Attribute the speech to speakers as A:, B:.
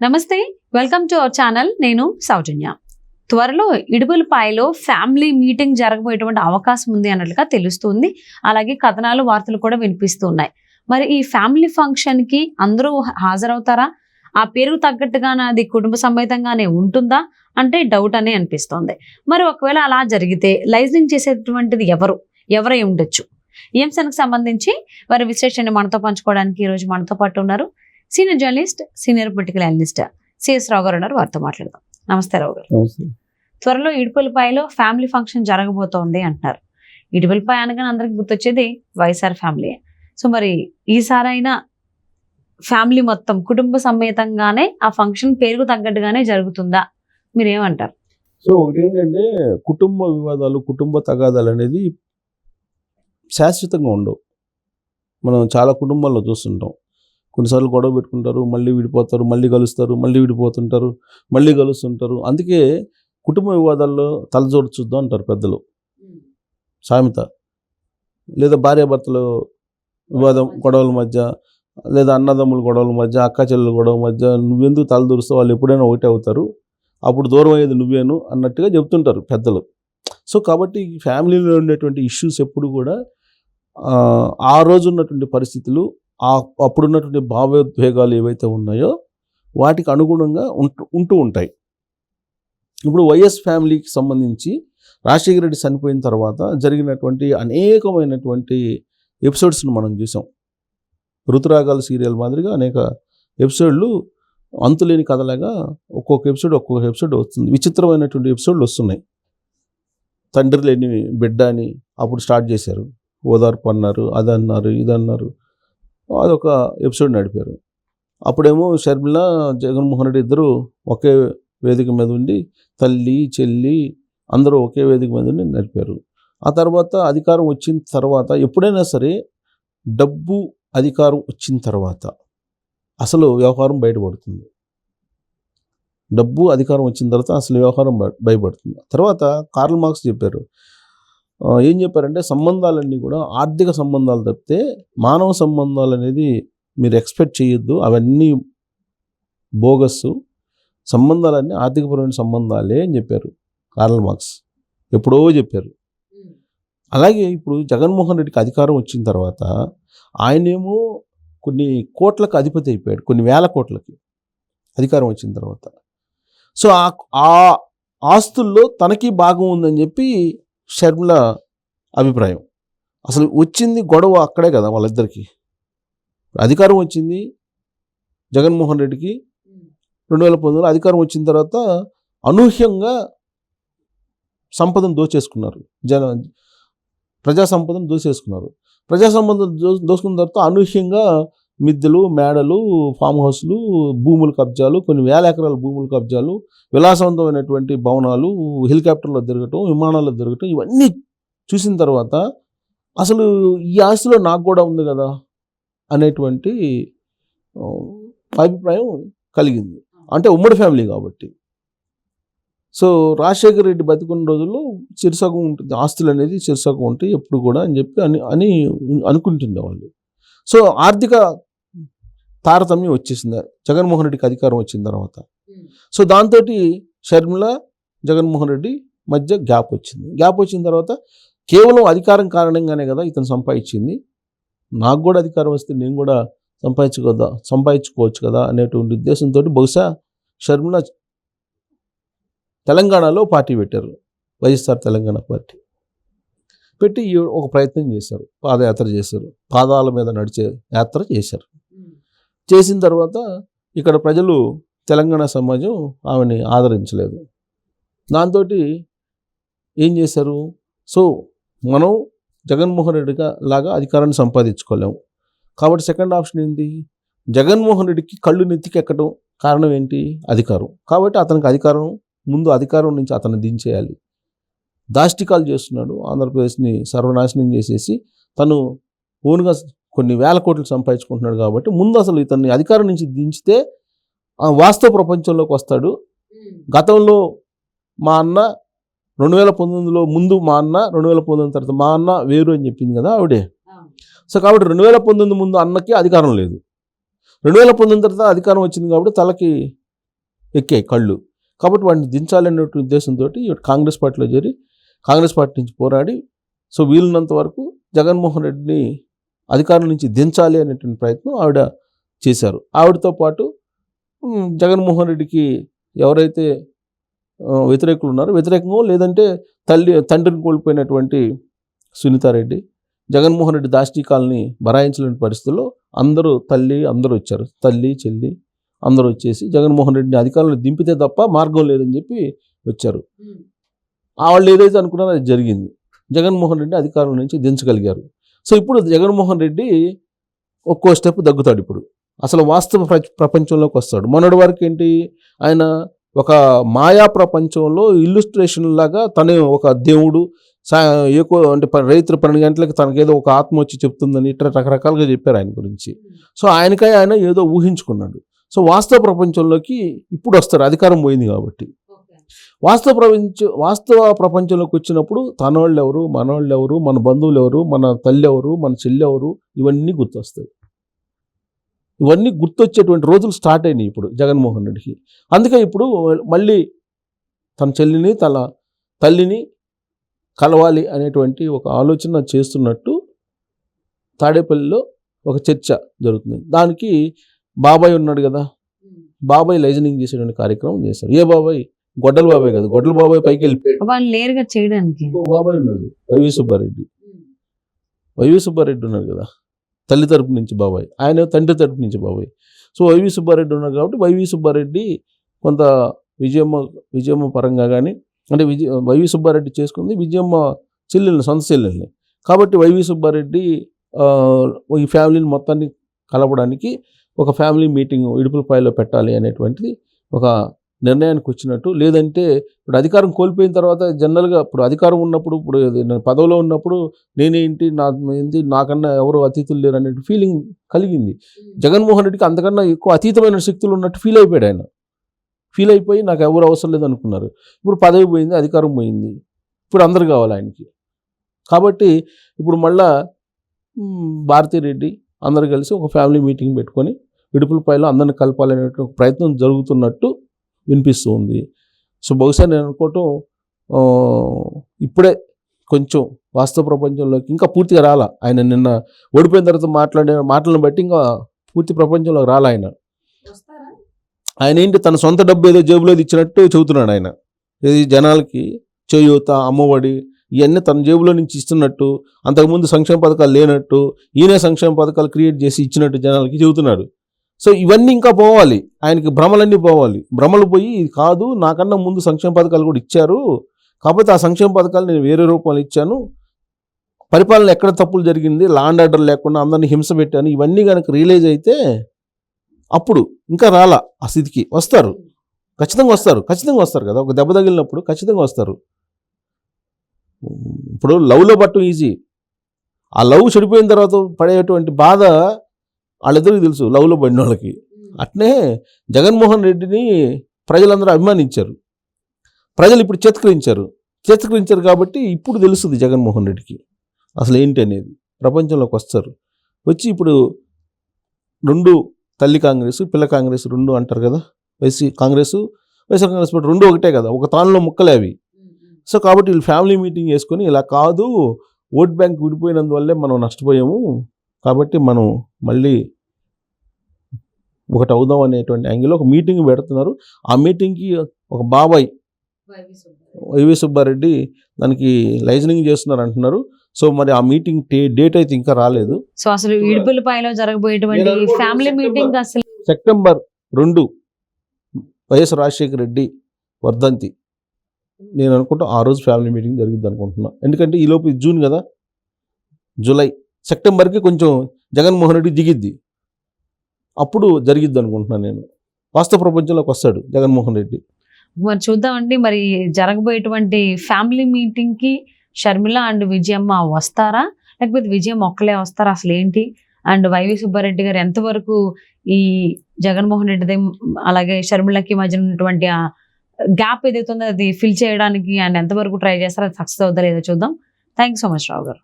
A: నమస్తే welcome to our channel. నేను సౌజన్య. త్వరలో ఇడుపులపాయలో ఫ్యామిలీ మీటింగ్ జరగబోయేటువంటి అవకాశం ఉంది అన్నట్లుగా తెలుస్తుంది. అలాగే కథనాలు వార్తలు కూడా వినిపిస్తూ ఉన్నాయి మరి ఈ ఫ్యామిలీ ఫంక్షన్కి అందరూ హాజరవుతారా? ఆ పేరుకు తగ్గట్టుగానే అది కుటుంబ సమేతంగానే ఉంటుందా? అంటే డౌట్ అనే అనిపిస్తోంది. మరి ఒకవేళ అలా జరిగితే లైజనింగ్ చేసేటువంటిది ఎవరు? ఎవరై ఉండొచ్చు? ఈ అంశానికి సంబంధించి వారి విశ్లేషణ మనతో పంచుకోవడానికి ఈ రోజు మనతో పాటు ఉన్నారు senior journalist senior political analyst CS Rao garu ఉన్నారు వారితో మాట్లాడదాం. నమస్తే రావు గారు. త్వరలో ఇడుపులపాయలో ఫ్యామిలీ ఫంక్షన్ జరగబోతోంది అంటున్నారు. ఇడుపులపాయ అనగానే అందరికి గుర్తొచ్చేది వైఎస్ఆర్ ఫ్యామిలీ. సో మరి ఈసారైనా ఫ్యామిలీ మొత్తం కుటుంబ సమేతంగానే ఆ ఫంక్షన్ పేరుకు తగ్గట్టుగానే జరుగుతుందా? మీరేమంటారు?
B: సో ఒకటి ఏంటంటే కుటుంబ వివాదాలు కుటుంబ తగాదాలు అనేది శాశ్వతంగా ఉండవు. మనం చాలా కుటుంబాల్లో చూస్తుంటాం. కొన్నిసార్లు గొడవ పెట్టుకుంటారు మళ్ళీ విడిపోతారు మళ్ళీ కలుస్తారు మళ్ళీ విడిపోతుంటారు మళ్ళీ కలుస్తుంటారు. అందుకే కుటుంబ వివాదాల్లో తలజోడు చూద్దాం అంటారు పెద్దలు. సామెత. లేదా భార్యాభర్తల వివాదం గొడవల మధ్య. లేదా అన్నదమ్ముల గొడవల మధ్య అక్క చెల్లెల గొడవ మధ్య నువ్వెందుకు తలదూరుస్తావు వాళ్ళు ఎప్పుడైనా ఒకటే అవుతారు. అప్పుడు దూరం అయ్యేది నువ్వేను అన్నట్టుగా చెప్తుంటారు పెద్దలు. సో కాబట్టి ఫ్యామిలీలో ఉండేటువంటి ఇష్యూస్ ఎప్పుడు కూడా ఆ రోజు ఉన్నటువంటి పరిస్థితులు ఆ అప్పుడున్నటువంటి భావోద్వేగాలు ఏవైతే ఉన్నాయో వాటికి అనుగుణంగా ఉంటూ ఉంటూ ఉంటాయి. ఇప్పుడు వైఎస్ ఫ్యామిలీకి సంబంధించి రాజశేఖర రెడ్డి చనిపోయిన తర్వాత జరిగినటువంటి అనేకమైనటువంటి ఎపిసోడ్స్ను మనం చూసాం. ఋతురాగాల సీరియల్ మాదిరిగా అనేక ఎపిసోడ్లు అంతులేని కథలాగా ఒక్కొక్క ఎపిసోడ్ ఒక్కొక్క ఎపిసోడ్ వస్తుంది. విచిత్రమైనటువంటి ఎపిసోడ్లు వస్తున్నాయి. తండ్రి లేని బిడ్డ అని అప్పుడు స్టార్ట్ చేశారు. ఓదార్పు అన్నారు అది అన్నారు ఇది అన్నారు అదొక ఎపిసోడ్ నడిపారు. అప్పుడేమో షర్మిల జగన్మోహన్ రెడ్డి ఇద్దరు ఒకే వేదిక మీద ఉండి తల్లి చెల్లి అందరూ ఒకే వేదిక మీద ఉండి నడిపారు. ఆ తర్వాత అధికారం వచ్చిన తర్వాత ఎప్పుడైనా సరే డబ్బు అధికారం వచ్చిన తర్వాత అసలు వ్యవహారం బయటపడుతుంది. డబ్బు అధికారం వచ్చిన తర్వాత అసలు వ్యవహారం బయ- బయటపడుతుంది తర్వాత కార్ల్ మార్క్స్ చెప్పారు ఏం చెప్పారంటే సంబంధాలన్నీ కూడా ఆర్థిక సంబంధాలు తప్పితే మానవ సంబంధాలు అనేది మీరు ఎక్స్పెక్ట్ చేయొద్దు. అవన్నీ బోగస్ సంబంధాలన్నీ ఆర్థికపరమైన సంబంధాలే అని చెప్పారు కార్ల్ మార్క్స్ ఎప్పుడో చెప్పారు. అలాగే ఇప్పుడు జగన్మోహన్ రెడ్డికి అధికారం వచ్చిన తర్వాత ఆయనేమో కొన్ని కోట్లకు అధిపతి అయిపోయాడు. కొన్ని వేల కోట్లకి అధికారం వచ్చిన తర్వాత. సో ఆ ఆ ఆస్తుల్లో తనకి భాగం ఉందని చెప్పి షర్మిల అభిప్రాయం. అసలు వచ్చింది గొడవ అక్కడే కదా వాళ్ళిద్దరికి. అధికారం వచ్చింది జగన్మోహన్ రెడ్డికి. రెండు వేల పంతొమ్మిదిలో అధికారం వచ్చిన తర్వాత అనూహ్యంగా సంపదను దోచేసుకున్నారు. జన ప్రజా సంపదను దోచేసుకున్నారు ప్రజా సంపదను దో దోసుకున్న తర్వాత అనూహ్యంగా మిద్దెలు మేడలు ఫామ్ హౌస్లు భూముల కబ్జాలు కొన్ని వేల ఎకరాల భూముల కబ్జాలు విలాసవంతమైనటువంటి భవనాలు హెలికాప్టర్లో తిరగటం విమానాల్లో తిరగటం ఇవన్నీ చూసిన తర్వాత అసలు ఈ ఆస్తిలో నాకు కూడా ఉంది కదా అనేటువంటి అభిప్రాయం కలిగింది. అంటే ఉమ్మడి ఫ్యామిలీ కాబట్టి. సో రాజశేఖర రెడ్డి బతికున్న రోజుల్లో చిరుసగం ఉంటుంది ఆస్తులు అనేది చిరుసగం ఉంటాయి ఎప్పుడు కూడా అని చెప్పి అని అని అనుకుంటుండే వాళ్ళు సో ఆర్థిక తారతమ్యం వచ్చేసింది. జగన్మోహన్ రెడ్డికి అధికారం వచ్చిన తర్వాత. సో దాంతో షర్మిల జగన్మోహన్ రెడ్డి మధ్య గ్యాప్ వచ్చింది. గ్యాప్ వచ్చిన తర్వాత కేవలం అధికారం కారణంగానే కదా ఇతను సంపాదించింది. నాకు కూడా అధికారం వస్తే నేను కూడా సంపాదించుకోదా సంపాదించుకోవచ్చు కదా అనేటువంటి ఉద్దేశంతో బహుశా షర్మిల తెలంగాణలో పార్టీ పెట్టారు. YSR Telangana party. పెట్టి ఒక ప్రయత్నం చేశారు. పాదయాత్ర చేశారు. పాదాల మీద నడిచే యాత్ర చేశారు. చేసిన తర్వాత ఇక్కడ ప్రజలు తెలంగాణ సమాజం ఆమెని ఆదరించలేదు. దాంతో ఏం చేశారు? సో మనం జగన్మోహన్ రెడ్డిగా లాగా అధికారాన్ని సంపాదించుకోలేము కాబట్టి సెకండ్ ఆప్షన్ ఏంటి? జగన్మోహన్ రెడ్డికి కళ్ళు నెత్తికెక్కడం కారణం ఏంటి? అధికారం. కాబట్టి అతనికి అధికారం ముందు అధికారం నుంచి అతను దించేయాలి. దాష్టికాలు చేస్తున్నాడు. ఆంధ్రప్రదేశ్ని సర్వనాశనం చేసేసి తను ఓన్గా కొన్ని వేల కోట్లు సంపాదించుకుంటున్నాడు కాబట్టి ముందు అసలు ఇతన్ని అధికారం నుంచి దించితే ఆ వాస్తవ ప్రపంచంలోకి వస్తాడు. గతంలో మా అన్న రెండు వేల పంతొమ్మిదిలో ముందు మా అన్న రెండు వేల పంతొమ్మిది తర్వాత మా అన్న వేరు అని చెప్పింది కదా ఆవిడే. సో కాబట్టి రెండు వేల పంతొమ్మిది ముందు అన్నకి అధికారం లేదు. రెండు వేల పంతొమ్మిది తర్వాత అధికారం వచ్చింది కాబట్టి తలకి ఎక్కాయి కళ్ళు. కాబట్టి వాడిని దించాలనే ఉద్దేశంతో కాంగ్రెస్ పార్టీలో చేరి కాంగ్రెస్ పార్టీ నుంచి పోరాడి సో వీలున్నంత వరకు జగన్మోహన్ రెడ్డిని అధికారం నుంచి దించాలి అనేటువంటి ప్రయత్నం ఆవిడ చేశారు. ఆవిడతో పాటు జగన్మోహన్ రెడ్డికి ఎవరైతే వ్యతిరేకులు ఉన్నారో వ్యతిరేకంగా లేదంటే తల్లి తండ్రిని కోల్పోయినటువంటి సునీతారెడ్డి జగన్మోహన్ రెడ్డి దాష్టీకాలని బరాయించలేని పరిస్థితుల్లో అందరూ తల్లి అందరూ వచ్చారు. తల్లి చెల్లి అందరూ వచ్చేసి జగన్మోహన్ రెడ్డిని అధికారంలో దింపితే తప్ప మార్గం లేదని చెప్పి వచ్చారు. వాళ్ళు ఏదైతే అనుకున్నారో అది జరిగింది. జగన్మోహన్ రెడ్డి అధికారం నుంచి దించగలిగారు. సో ఇప్పుడు జగన్మోహన్ రెడ్డి ఒక్కో స్టెప్ దగ్గుతాడు ఇప్పుడు. అసలు వాస్తవ ప్ర- ప్రపంచంలోకి వస్తాడు. మొన్నటి వరకు ఏంటి ఆయన ఒక మాయా ప్రపంచంలో ఇల్లుస్ట్రేషన్ లాగా తనే ఒక దేవుడు సా ఏకో అంటే ప- పన్నెండు గంటలకు తనకేదో ఒక ఆత్మ వచ్చి చెప్తుందని ఇట్లా రకరకాలుగా చెప్పారు ఆయన గురించి. సో ఆయనకై ఆయన ఏదో ఊహించుకున్నాడు. సో వాస్తవ ప్రపంచంలోకి ఇప్పుడు వస్తారు. అధికారం పోయింది కాబట్టి. వాస్తవ ప్రపంచ వాస్తవ ప్రపంచంలోకి వచ్చినప్పుడు తనోళ్ళు ఎవరు మనోళ్ళు ఎవరు మన బంధువులు ఎవరు మన తల్లి ఎవరు మన చెల్లి ఎవరు ఇవన్నీ గుర్తొస్తాయి. ఇవన్నీ గుర్తొచ్చేటువంటి రోజులు స్టార్ట్ అయినాయి ఇప్పుడు జగన్మోహన్ రెడ్డికి. అందుకే ఇప్పుడు మళ్ళీ తన చెల్లిని తన తల్లిని కలవాలి అనేటువంటి ఒక ఆలోచన చేస్తున్నట్టు తాడేపల్లిలో ఒక చర్చ జరుగుతుంది. దానికి బాబాయ్ ఉన్నాడు కదా. బాబాయ్ లైజనింగ్ చేసేటువంటి కార్యక్రమం చేశారు ఏ బాబాయ్? గొడ్డల బాబాయ్ కదా గొడ్డల బాబాయ్ పైకి వెళ్ళిపోయాడు.
A: వాళ్ళు లేరుగా చేయడానికి.
B: ఇంకో బాబాయ్ ఉన్నాడు వైవి సుబ్బారెడ్డి. వైవి సుబ్బారెడ్డి ఉన్నాడు కదా తల్లి తరపు నుంచి బాబాయ్ ఆయన తండ్రి తరపు నుంచి బాబాయ్. సో వైవి సుబ్బారెడ్డి ఉన్నారు కాబట్టి వైవి సుబ్బారెడ్డి కొంత విజయమ్మ విజయమ్మ పరంగా కానీ అంటే విజయ వైవి సుబ్బారెడ్డి చేసుకుంది విజయమ్మ చెల్లెల్ని సొంత చెల్లెల్ని. కాబట్టి వైవి సుబ్బారెడ్డి ఈ ఫ్యామిలీని మొత్తాన్ని కలపడానికి ఒక ఫ్యామిలీ మీటింగ్ ఇడుపులపాయలో పెట్టాలి అనేటువంటిది ఒక నిర్ణయానికి వచ్చినట్టు. లేదంటే ఇప్పుడు అధికారం కోల్పోయిన తర్వాత జనరల్గా ఇప్పుడు అధికారం ఉన్నప్పుడు ఇప్పుడు పదవిలో ఉన్నప్పుడు నేనేంటి నా ఏంటి నాకన్నా ఎవరు అతిథులు లేరు అనే ఫీలింగ్ కలిగింది. జగన్మోహన్ రెడ్డికి అంతకన్నా ఎక్కువ అతీతమైన శక్తులు ఉన్నట్టు ఫీల్ అయిపోయాడు ఆయన. ఫీల్ అయిపోయి నాకు ఎవరు అవసరం లేదు అనుకున్నారు ఇప్పుడు పదవి పోయింది అధికారం పోయింది. ఇప్పుడు అందరు కావాలి ఆయనకి. కాబట్టి ఇప్పుడు మళ్ళా మ్, భారతీ రెడ్డి అందరు కలిసి ఒక ఫ్యామిలీ మీటింగ్ పెట్టుకొని విడుపులపైలో అందరిని కలపాలనే ప్రయత్నం జరుగుతున్నట్టు వినిపిస్తూ ఉంది సో బహుశా నేను అనుకోవటం ఇప్పుడే కొంచెం వాస్తవ ప్రపంచంలోకి ఇంకా పూర్తిగా రాలా. ఆయన నిన్న ఓడిపోయిన తర్వాత మాట్లాడే మాటలను బట్టి ఇంకా పూర్తి ప్రపంచంలోకి రాలా ఆయన. ఆయన ఏంటి తన సొంత డబ్బు ఏదో జేబులో ఇచ్చినట్టు చెబుతున్నాడు ఆయన. ఇది జనాలకి చేయూత అమ్మఒడి ఇవన్నీ తన జేబులో నుంచి ఇస్తున్నట్టు అంతకుముందు సంక్షేమ పథకాలు లేనట్టు ఈయనే సంక్షేమ పథకాలు క్రియేట్ చేసి ఇచ్చినట్టు జనాలకి చెబుతున్నాడు. సో ఇవన్నీ ఇంకా పోవాలి. ఆయనకి భ్రమలన్నీ పోవాలి. భ్రమలు పోయి ఇది కాదు నాకన్నా ముందు సంక్షేమ పథకాలు కూడా ఇచ్చారు. కాకపోతే ఆ సంక్షేమ పథకాలు నేను వేరే రూపంలో ఇచ్చాను. పరిపాలన ఎక్కడ తప్పులు జరిగింది లాండ్ ఆర్డర్ లేకుండా అందరిని హింస పెట్టాను ఇవన్నీ కనుక రియలైజ్ అయితే అప్పుడు ఇంకా రాలా ఆ స్థితికి. వస్తారు. ఖచ్చితంగా వస్తారు. ఖచ్చితంగా వస్తారు కదా. ఒక దెబ్బ తగిలినప్పుడు ఖచ్చితంగా వస్తారు. ఇప్పుడు లవ్లో పట్టు ఈజీ ఆ లవ్ చెడిపోయిన తర్వాత పడేటువంటి బాధ వాళ్ళిద్దరికి తెలుసు లవ్లో పడిన వాళ్ళకి. అట్నే జగన్మోహన్ రెడ్డిని ప్రజలందరూ అభిమానించారు. ప్రజలు ఇప్పుడు చేతకరించారు. చేతకరించారు కాబట్టి ఇప్పుడు తెలుస్తుంది జగన్మోహన్ రెడ్డికి. అసలు ఏంటి అనేది. ప్రపంచంలోకి వస్తారు. వచ్చి ఇప్పుడు రెండు తల్లి కాంగ్రెస్ పిల్ల కాంగ్రెస్ రెండు అంటారు కదా. వైసీ కాంగ్రెస్ వైఎస్ఆర్ కాంగ్రెస్ పార్టీ రెండు ఒకటే కదా. ఒక తానులో ముక్కలే అవి. సో కాబట్టి వీళ్ళు ఫ్యామిలీ మీటింగ్ చేసుకొని ఇలా కాదు ఓట్ బ్యాంక్ విడిపోయినందువల్లే మనం నష్టపోయాము. కాబట్టి మనం మళ్ళీ ఒకటి అవుదాం అనేటువంటి యాంగిల్లో ఒక మీటింగ్ పెడుతున్నారు. ఆ మీటింగ్కి ఒక బాబాయ్ వైవి సుబ్బారెడ్డి దానికి లైజనింగ్ చేస్తున్నారు అంటున్నారు. సో మరి ఆ మీటింగ్ డేట్ అయితే ఇంకా రాలేదు.
A: సో అసలు ఇడుపులపాయలో జరగబోయేటువంటి ఫ్యామిలీ
B: సెప్టెంబర్.
A: మీటింగ్ అసలు
B: సెప్టెంబర్ రెండు వైఎస్ రాజశేఖర రెడ్డి వర్ధంతి. నేను అనుకుంటా ఆ రోజు ఫ్యామిలీ మీటింగ్ జరిగింది అనుకుంటున్నా. ఎందుకంటే ఈ లోపు ఇది జూన్ కదా. జూలై. సెప్టెంబర్కి కొంచెం జగన్మోహన్ రెడ్డి దిగిద్ది. అప్పుడు జరిగిద్ది అనుకుంటున్నాను నేను. వాస్తవ ప్రపంచంలోకి వస్తాడు జగన్మోహన్ రెడ్డి.
A: మరి చూద్దామండి మరి జరగబోయేటువంటి ఫ్యామిలీ మీటింగ్కి షర్మిల అండ్ విజయమ్మ వస్తారా? లేకపోతే విజయమ్మ ఒక్కలే వస్తారా అసలు ఏంటి? అండ్ వైవి సుబ్బారెడ్డి గారు ఎంతవరకు ఈ జగన్మోహన్ రెడ్డిది అలాగే షర్మిలకి మధ్య ఉన్నటువంటి ఆ గ్యాప్ ఏదైతే ఉందో అది ఫిల్ చేయడానికి అండ్ ఎంతవరకు ట్రై చేస్తారో అది సక్సెస్ అవుతుందో లేదో చూద్దాం. థ్యాంక్ సో మచ్ రావు గారు.